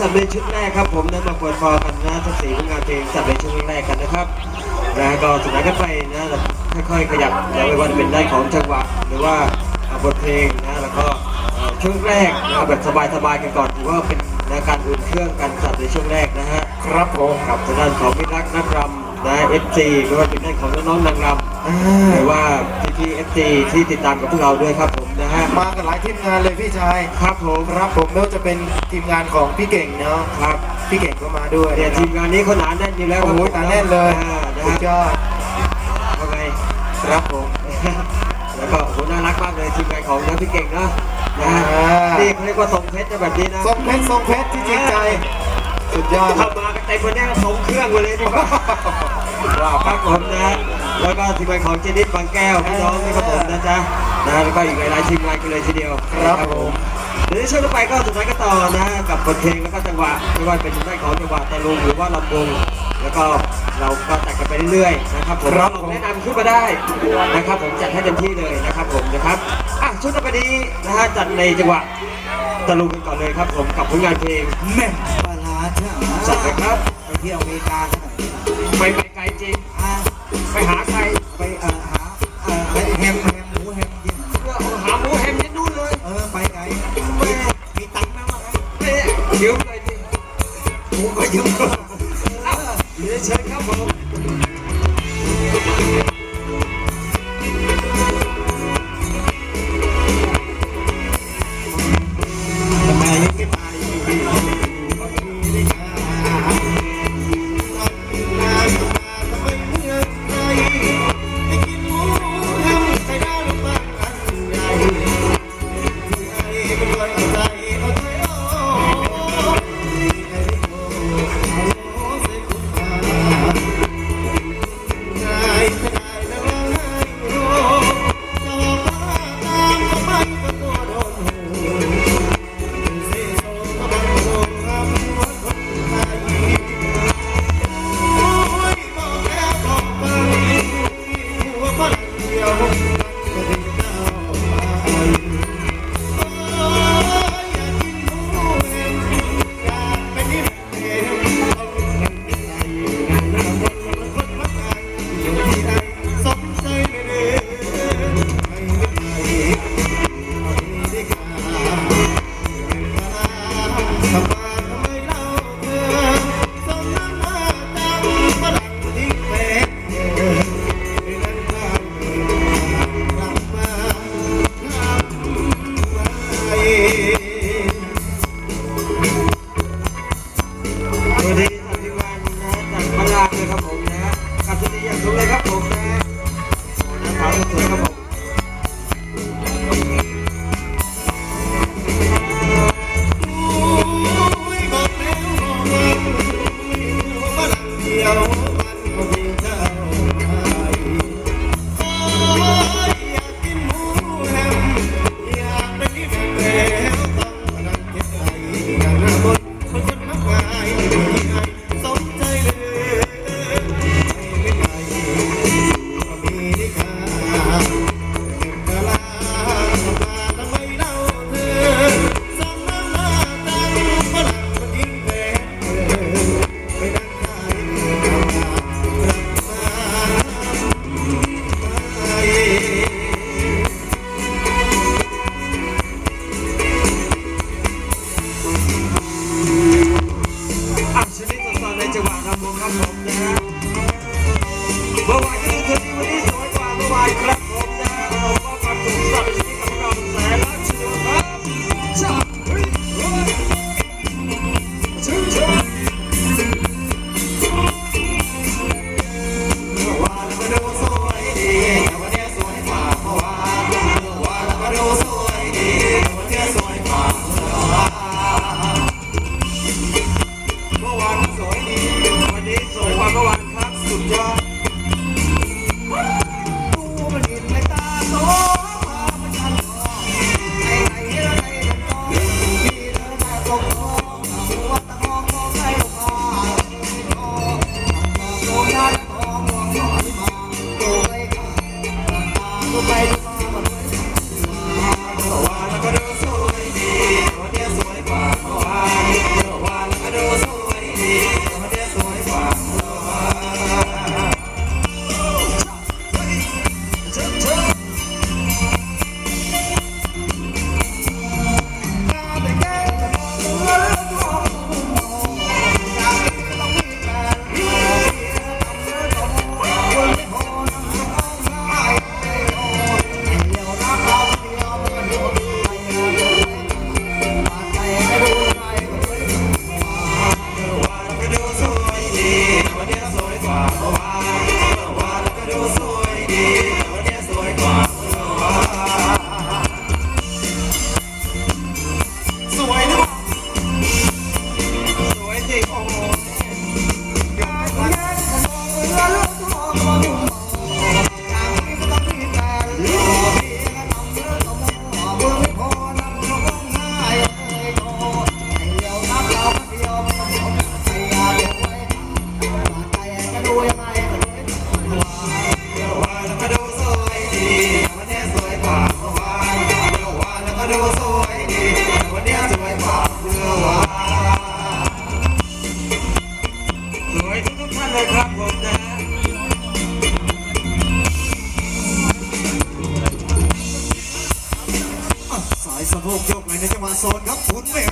สับในชุดแรกครับ ผมนะมาเปิดฟอร์กันนะทั้งสี่ผลงานเพลงสับในช่วงแรกกันนะครับนะก็สุดท้ายก็ไปนะค่อยๆขยับนะไม่ว่าจะเป็นได้ของจังหวะหรือว่าอ่าบทเพลงนะแล้วก็ช่วงแรกนะแบบสบายๆกันก่อนถือว่าเป็นการอุ่นเครื่องกันสับในช่วงแรกนะฮะครับผมกับทางด้านของมิรรักนักรำ นะเอฟซีไม่ว่าเป็นด้านของน้องๆนางรำอ่าหรือว่าพี่ๆเอฟซีที่ติดตามกับพวกเราด้วยครับผมนะฮะมากันหลายทีมงานเลยพี่ชายครับผมครับผมไม่ว่าจะเป็นทีมงานของพี่เก่งเนาะครับพี่เก่งก็มาด้วยเนี่ยทีมงานนี้เขาหนาแน่นอยู่แล้วโอ้โหครับหนาแน่นเลยอ่านะสุดฮะยอดว่าไงครับผมแล้วก็โอ้โหน่ารักมากเลยทีมงานของน้องพี่เก่งเนาะนะฮะอ่านี่เขาเรียกว่าทรงเพชรนะแบบนี้นะทรงเพชรทรงเพชรที่จริงใจ สุดยอดเข้ามากันเต็มวันนี้ทรงเครื่องมาเลยดีกว่าว้าวครับผมนะแล้วก็ทีมงานของเจนิสบางแก้วพี่น้องนี่ครับผมนะจ๊ะนะแล้วก็อีกหลายๆทีมงานกันเลยทีเดียวครับผมเดี๋ยวในช่วงต่อไปก็สุดท้ายก็ต่อนะกับบทเพลงแล้วก็จังหวะไม่ว่าเป็นด้านของจังหวะตะลุงหรือว่าลำวงแล้วก็เราก็แต่งกันไปเรื่อยๆนะครับผมครับลองแนะนำขึ้นมาได้นะครับ ผมจัดให้เต็มที่เลยนะครับผมนะครับอะช่วงต่อไปนี้นะฮะจัดในจังหวะตะลุงกันก่อนเลยครับผมกับผลงานเพลงแม่ ปลาร้าจ้าจัดเลยครับ ไปเที่ยวอเมริกาขนาดนี้นะไปไปไกลจริง อ่าไปหาใครไปเอ่อหาเอ่อไปแฮมแฮมหมูแฮมกินเพื่อเอาหาหมูแฮมที่นู่นเลยเออไปไงแม่มีตังค์ไหมวะแม่เดี๋ยวเลยดิหมูก็เยอะเอ้าเดี๋ยวเชิญครับผม สอนครับคุณไม่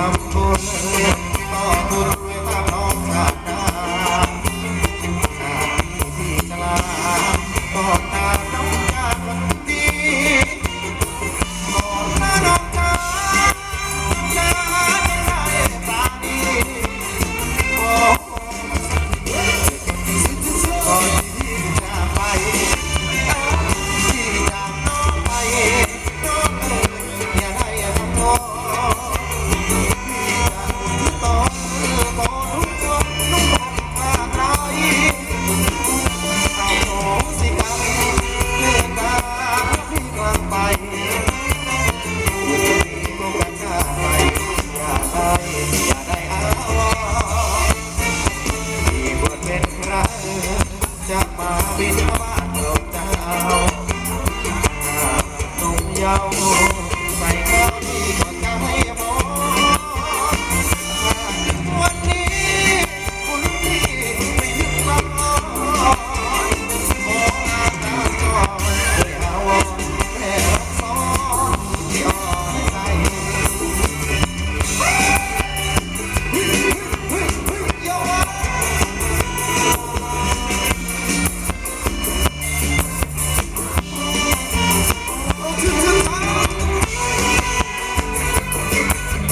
I'm